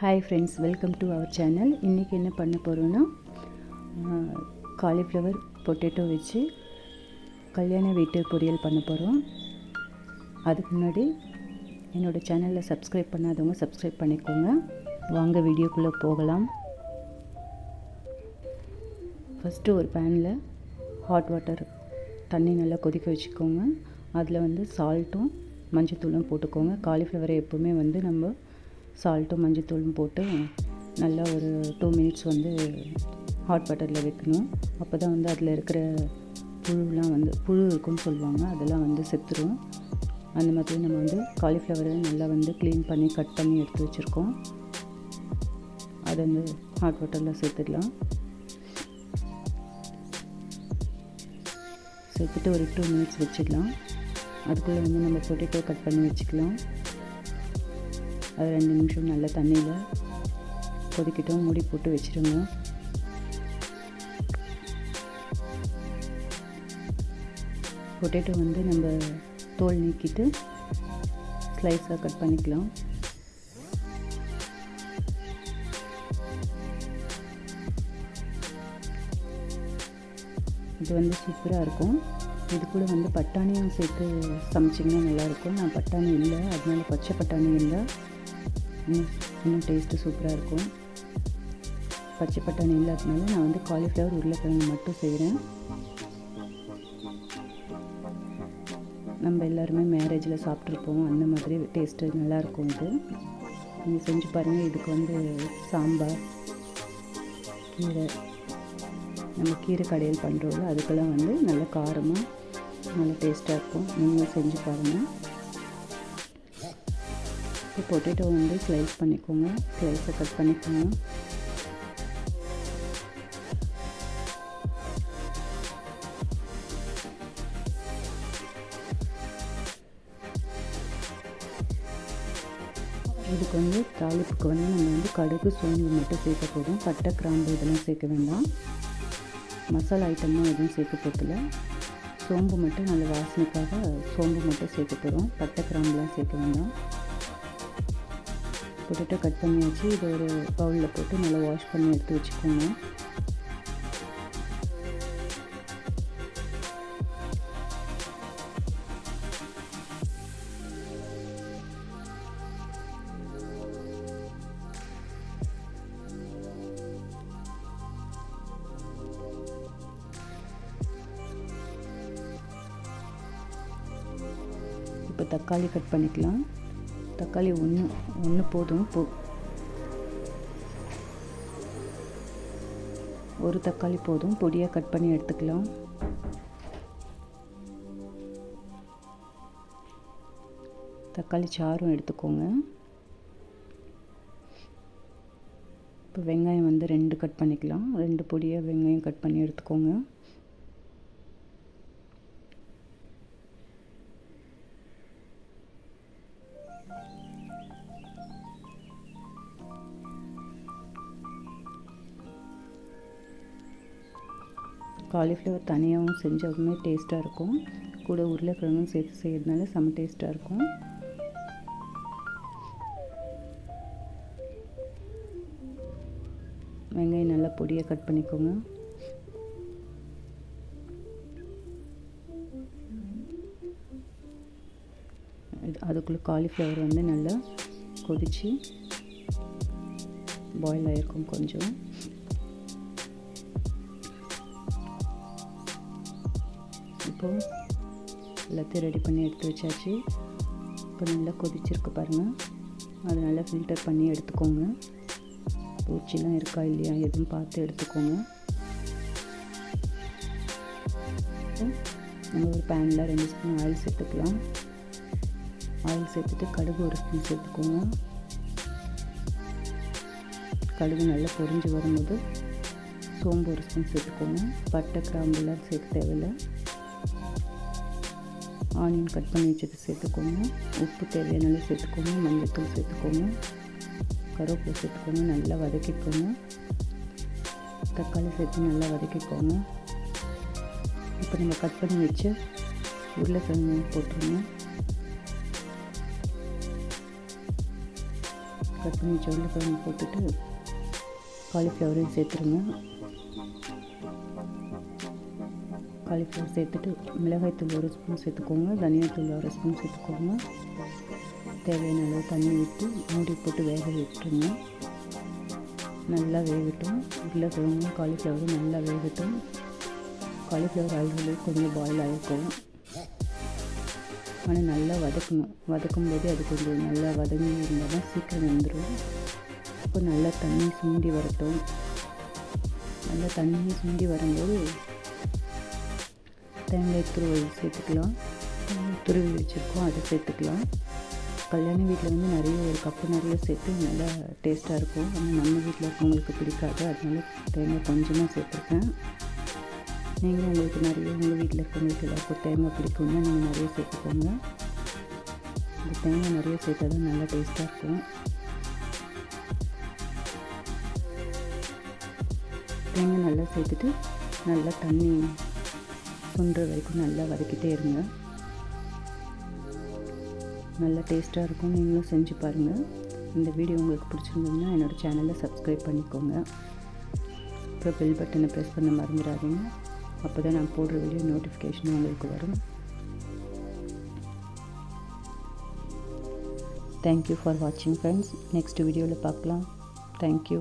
Hi friends welcome to our channel இன்றைக்கி என்ன பண்ண போகிறோன்னா காலிஃப்ளவர் பொட்டேட்டோ வச்சு கல்யாண வீட்டு பொரியல் பண்ண போகிறோம் அதுக்கு முன்னாடி என்னோடய சேனலில் சப்ஸ்கிரைப் பண்ணாதவங்க சப்ஸ்கிரைப் பண்ணிக்கோங்க. வாங்க வீடியோக்குள்ளே போகலாம். ஃபஸ்ட்டு ஒரு பேனில் ஹாட் வாட்டர் தண்ணி நல்லா கொதிக்க வச்சுக்கோங்க. அதில் வந்து சால்ட்டும் மஞ்சத்தூளும் போட்டுக்கோங்க. காலிஃப்ளவரை எப்போவுமே வந்து நம்ம சால்ட்டும் மஞ்சத்தூளும் போட்டு நல்லா ஒரு டூ மினிட்ஸ் வந்து ஹாட் வாட்டரில் வைக்கணும். அப்போ தான் வந்து அதில் இருக்கிற புழுலாம் வந்து புழு இருக்குன்னு சொல்லுவாங்க. அதெல்லாம் வந்து செத்துரும். அந்த மாதிரி நம்ம வந்து காலிஃப்ளவரை நல்லா வந்து க்ளீன் பண்ணி கட் பண்ணி எடுத்து வச்சுருக்கோம். அதை வந்து ஹாட் வாட்டரில் சேர்த்துடலாம். சேர்த்துட்டு ஒரு டூ மினிட்ஸ் வச்சிடலாம். அதுக்குள்ளே வந்து நம்ம பொட்டேட்டோ கட் பண்ணி வச்சுக்கலாம். அது ரெண்டு நிமிஷம் நல்லா தண்ணியில் கொதிக்கட்டும் மூடி போட்டு வச்சுருங்க. பொட்டேட்டோ வந்து நம்ம தோல் நீக்கிட்டு ஸ்லைஸாக கட் பண்ணிக்கலாம். இது வந்து சூப்பராக இருக்கும். இது கூட வந்து பட்டாணியும் சேர்த்து சமைச்சிங்கன்னா நல்லாயிருக்கும். நான் பட்டாணி இல்லை அதனால பச்சை பட்டாணி இல்லை. இன்னும் இன்னும் டேஸ்ட்டு சூப்பராக இருக்கும். பச்சை பட்டாணி இல்லாதனால நான் வந்து காலிஃப்ளவர் உருளைக்கிழங்கு மட்டும் செய்கிறேன். நம்ம எல்லாருமே மேரேஜில் சாப்பிட்ருப்போம். அந்த மாதிரி டேஸ்ட்டு நல்லாயிருக்கும் இது. நீங்கள் செஞ்சு பாருங்கள் இதுக்கு வந்து சாம்பார் கீரை நம்ம கீரை கடையில் பண்ணுறோம்ல அதுக்கெல்லாம் வந்து நல்ல காரமாக நல்ல டேஸ்ட்டாக இருக்கும். நீங்களும் செஞ்சு பாருங்கள் இப்போ பொட்டேட்டோ வந்து ஸ்லைஸ் பண்ணிக்கோங்க. ஸ்லைஸை கட் பண்ணிக்கோங்க. இதுக்கு வந்து தாளிப்புக்கு வந்து நம்ம வந்து கடுகு சோம்பு மட்டும் சேர்க்க போதும். பட்டை கிராம்பு இதெல்லாம் சேர்க்க வேண்டாம். மசாலா ஐட்டம்லாம் எதுவும் சேர்க்க போதில்ல சோம்பு மட்டும் நல்ல வாசனைக்காக சோம்பு மட்டும் சேர்க்க போகிறோம் பட்டை கிராம்புலாம் சேர்க்க வேண்டாம். பொட்டேட்டோ கட் பண்ணியாச்சு. இதை ஒரு பவுலில் போட்டு நல்லா வாஷ் பண்ணி எடுத்து வச்சுக்கோங்க. இப்போ தக்காளி கட் பண்ணிக்கலாம். தக்காளி ஒன்று ஒன்று போதும் போ. ஒரு தக்காளி போதும் பொடியாக கட் பண்ணி எடுத்துக்கலாம். தக்காளி சாரும் எடுத்துக்கோங்க. இப்போ வெங்காயம் வந்து ரெண்டு கட் பண்ணிக்கலாம். ரெண்டு பொடியாக வெங்காயம் கட் பண்ணி எடுத்துக்கோங்க. காலிஃப்ளவர் தனியாகவும் செஞ்சாலுமே டேஸ்ட்டாக இருக்கும். கூட உருளைக்கிழங்கும் சேர்த்து செய்கிறதுனால செம்ம டேஸ்ட்டாக இருக்கும். வெங்காயம் நல்லா பொடியாக கட் பண்ணிக்கோங்க. அதுக்குள்ளே காலிஃப்ளவர் வந்து நல்லா கொதித்து பாயில் ஆகிருக்கும் கொஞ்சம். இப்போது எல்லாத்தையும் ரெடி பண்ணி எடுத்து வச்சாச்சு. இப்போ நல்லா கொதிச்சிருக்கு பாருங்கள் அதை நல்லா ஃபில்டர் பண்ணி எடுத்துக்கோங்க. பூச்சிலாம் இருக்கா இல்லையா எதுவும் பார்த்து எடுத்துக்கோங்க. நம்ம ஒரு பேனில் ரெண்டு ஸ்பூன் ஆயில் சேர்த்துக்கலாம். ஆயில் சேர்த்துட்டு கடுகு ஒரு ஸ்பூன் சேர்த்துக்கோங்க. கடுகு நல்லா பொரிஞ்சு வரும்போது சோம்பு ஒரு ஸ்பூன் சேர்த்துக்கோங்க. பட்டை கிராம்புலாம் சேர்க்க தேவையில்லை. ஆனியன் கட் பண்ணி வச்சது சேர்த்துக்கோங்க. உப்பு தேவையான சேர்த்துக்கோங்க. மஞ்சத்தூள் சேர்த்துக்கோங்க. கருவேப்பிலை சேர்த்துக்கோங்க. நல்லா வதக்கிக்கோங்க. தக்காளி சேர்த்து நல்லா வதக்கிக்கோங்க. இப்போ நம்ம கட் பண்ணி வச்சு உருளைக்கிழங்கு போட்டுருங்க. கட் பண்ணி வச்ச உருளைக்கிழங்கு போட்டுட்டு காலிஃப்ளவரையும் சேர்த்துருங்க. காலிஃப்ளவர் சேர்த்துட்டு மிளகாய்த்தூள் ஒரு ஸ்பூன் சேர்த்துக்கோங்க தனியாத்தூள் ஒரு ஸ்பூன் சேர்த்துக்கோங்க. தேவையான அளவு தண்ணி விட்டு மூடி போட்டு வேக விட்டுருங்க. நல்லா வேகட்டும். உருளைக்கிழங்கும் காலிஃப்ளவரும் நல்லா வேகட்டும். காலிஃப்ளவர் ஆல்ரெடி கொஞ்சம் பாயில் ஆகிருக்கும் ஆனால் நல்லா வதக்கணும். வதக்கும் போது அது கொஞ்சம் நல்லா வதங்கி இருந்தால் தான் சீக்கிரம் வந்துடும் இப்போ நல்லா தண்ணி சுண்டி வரட்டும். நல்லா தண்ணி சுண்டி வரும்போது தேங்காய் துருவல் சேர்த்துக்கலாம். துருவி வச்சுருக்கோம் அதை சேர்த்துக்கலாம். கல்யாண வீட்டில் வந்து நிறைய ஒரு கப்பு நிறைய சேர்த்து நல்லா டேஸ்ட்டாக இருக்கும். ஆனால் நம்ம வீட்டில் இருக்கவங்களுக்கு பிடிக்காது. அதனால தேங்காய் கொஞ்சமாக சேர்த்துருக்கேன். நீங்களும் உங்களுக்கு நிறைய உங்கள் வீட்டில் இருக்கவங்களுக்கு எல்லாருக்கும் தேங்காய் பிடிக்கும்னா நீங்கள் நிறைய சேர்த்துக்கோங்க. இந்த தேங்காய் நிறைய சேர்த்தா தான் நல்லா டேஸ்ட்டாக இருக்கும். தேங்காய் நல்லா சேர்த்துட்டு நல்லா தண்ணி சுண்டுற வரைக்கும் நல்லா வதக்கிட்டே இருங்க. நல்லா டேஸ்ட்டாக இருக்கும். நீங்களும் செஞ்சு பாருங்கள் இந்த வீடியோ உங்களுக்கு பிடிச்சிருந்ததுன்னா என்னோடய சேனலை சப்ஸ்கிரைப் பண்ணிக்கோங்க. அப்புறம் பெல் பட்டனை ப்ரெஸ் பண்ண மறந்துடாதீங்க. அப்போ தான் நான் போடுற வீடியோ நோட்டிஃபிகேஷன் உங்களுக்கு வரும். தேங்க்யூ ஃபார் வாட்சிங் ஃப்ரெண்ட்ஸ் நெக்ஸ்ட் வீடியோவில் பார்க்கலாம். Thank you